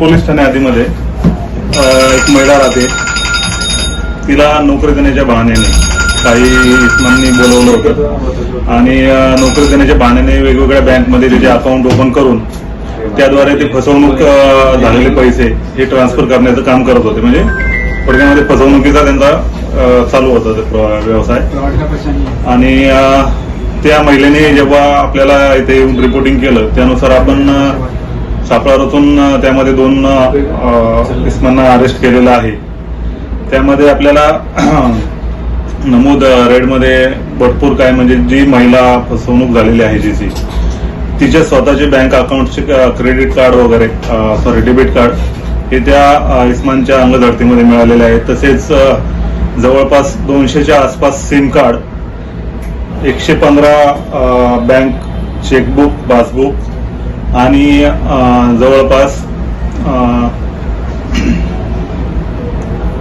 Police Thane आधीमध्ये एक महिला राहते. तिला नोकरी देण्याच्या बहाण्याने काही इस्मांनी बोलवलं होतं. आणि नोकरी देण्याच्या बहाण्याने वेगवेगळ्या बँकमध्ये तिचे अकाउंट ओपन करून त्याद्वारे ते फसवणूक झालेले पैसे हे ट्रान्सफर करण्याचं काम करत होते. म्हणजे थोडक्यामध्ये फसवणुकीचा त्यांचा चालू होता ते व्यवसाय. आणि त्या महिलेने जेव्हा आपल्याला इथे रिपोर्टिंग केलं त्यानुसार आपण अ, त्यामध्ये दोन इस्मांना अरेस्ट केलेलं आहे. त्यामध्ये आपल्याला नमूद रेडमध्ये भरपूर काय म्हणजे जी महिला फसवणूक झालेली आहे जिची तिच्या स्वतःचे बँक अकाउंटचे क्रेडिट कार्ड वगैरे सॉरी डेबिट कार्ड हे त्या इस्मांच्या इस्मानच्या मिळालेले आहे तसेच जवळपास दोनशेच्या आसपास सिम कार्ड एकशे पंधरा बँक चेकबुक पासबुक आणि जवळपास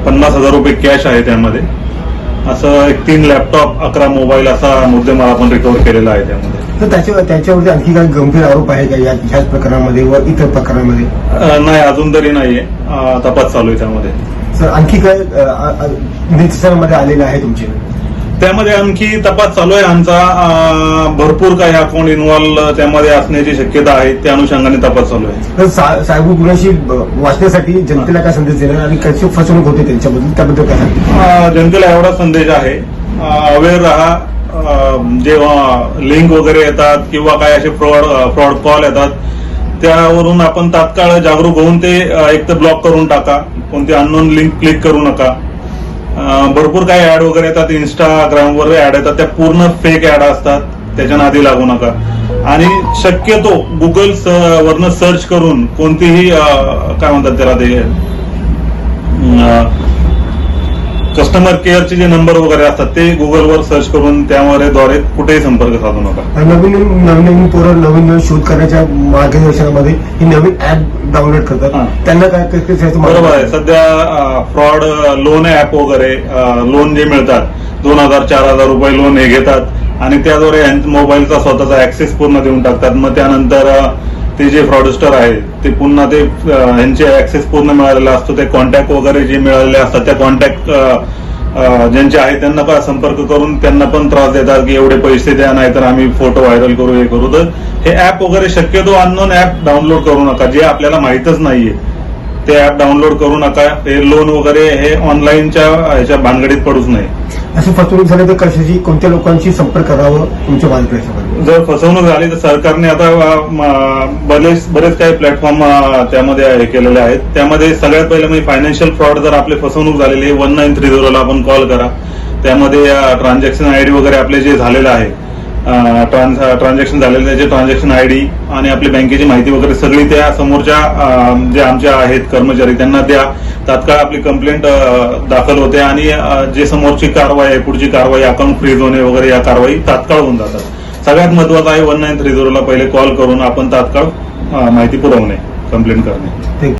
पन्नास हजार रुपये कॅश आहे त्यामध्ये. असं एक तीन लॅपटॉप अकरा मोबाईल असा मुद्देमाल आपण रिकव्हर केलेला आहे त्यामध्ये. तर त्याच्या त्याच्यावरती आणखी काही गंभीर आरोप आहे का ह्याच प्रकरणामध्ये व इतर प्रकरणामध्ये? नाही अजून तरी नाहीये तपास चालू आहे त्यामध्ये. सर आणखी काय निदर्शनामध्ये आलेले आहे तुमचे? त्यामध्ये आणखी तपास चालू आहे. आमचा भरपूर काही अकाउंट इन्व्हॉल्व त्यामध्ये असण्याची शक्यता आहे. त्या अनुषंगाने तपास चालू आहे. तर सा- सायबर गुन्ह्याशी वाचण्यासाठी जनतेला काय संदेश देणार आणि कशी फसवणूक होते त्यांच्याबद्दल? त्याबद्दल काय सांगतील? अ, जनतेला एवढा संदेश आहे. अवेअर राहा. अ, जेव्हा लिंक वगैरे येतात किंवा काय असे फ्रॉड फ्रॉड कॉल येतात त्यावरून आपण तात्काळ जागरूक होऊन ते अ, एक तर ब्लॉक करून टाका. कोणती अननोन लिंक क्लिक करू नका. भरपूर काही ऍड वगैरे येतात. इंस्टाग्रामवर ऍड येतात. त्या पूर्ण फेक ऍड असतात. त्याच्या नादी लागू नका. आणि शक्यतो गुगल वरनं सर्च करून कोणतीही काय म्हणतात त्याला ते कस्टमर केअरचे जे नंबर वगैरे असतात ते गुगलवर सर्च करून त्यामध्ये द्वारे कुठेही संपर्क साधू नका. नवीन नवीन पोरं नवीन नवीन शोध करण्याच्या मार्गदर्शनामध्ये ही नवीन ऍप डाउनलोड. करतात. त्यांना काय बरोबर आहे. सध्या फ्रॉड लोन ऍप वगैरे लोन जे मिळतात दोन हजार चार हजार रुपये लोन हे घेतात आणि त्याद्वारे मोबाईलचा स्वतःचा ऍक्सेस पूर्ण देऊन टाकतात. मग त्यानंतर ते जे फ्रॉडस्टर आहे ते पुन्हा ते यांचे ह्यांचे ऍक्सेस पूर्ण मिळालेला असतो. ते कॉन्टॅक्ट वगैरे जे मिळालेले असतात त्या कॉन्टॅक्ट ज्यांचे आहेत त्यांना पण संपर्क करून त्यांना पण त्रास देतात की एवढे पैसे द्या नाहीतर आम्ही फोटो व्हायरल करू हे करू. तर हे ऍप वगैरे शक्यतो अननोन ऍप डाउनलोड करू नका. जे आपल्याला माहीतच नाहीये ते ऍप डाउनलोड करू नका. हे लोन वगैरे हे ऑनलाईनच्या ह्याच्या भानगडीत पडूच नाही अशी फसवणूक झाली तर कशाशी कोणत्या लोकांशी संपर्क करावं तुमच्या मार्गदर्शनामध्ये जर फसवणूक झाली तर सरकारने आता बरेच बरेच काही प्लॅटफॉर्म त्यामध्ये हे केलेले आहेत. त्यामध्ये सगळ्यात पहिले म्हणजे फायनान्शियल फ्रॉड जर आपले फसवणूक झालेली वन नाईन थ्री झिरोला आपण कॉल करा. त्यामध्ये ट्रान्झॅक्शन आयडी वगैरे आपले जे झालेलं आहे ट्रान्झॅक्शन झालेलं त्याचे ट्रान्झॅक्शन आयडी आणि आपली बँकेची माहिती वगैरे सगळी त्या समोरच्या जे आमच्या आहेत कर्मचारी त्यांना त्या तात्काळ आपली कंप्लेंट दाखल होते आणि जे समोरची कारवाई आहे पुढची कारवाई अकाउंट फ्रीज होणे वगैरे या कारवाई तात्काळ होऊन जातात. सगळ्यात महत्वाचं आहे वन नाईन थ्री झिरोला पहिले कॉल करून आपण तात्काळ माहिती पुरवणे कंप्लेंट करणे.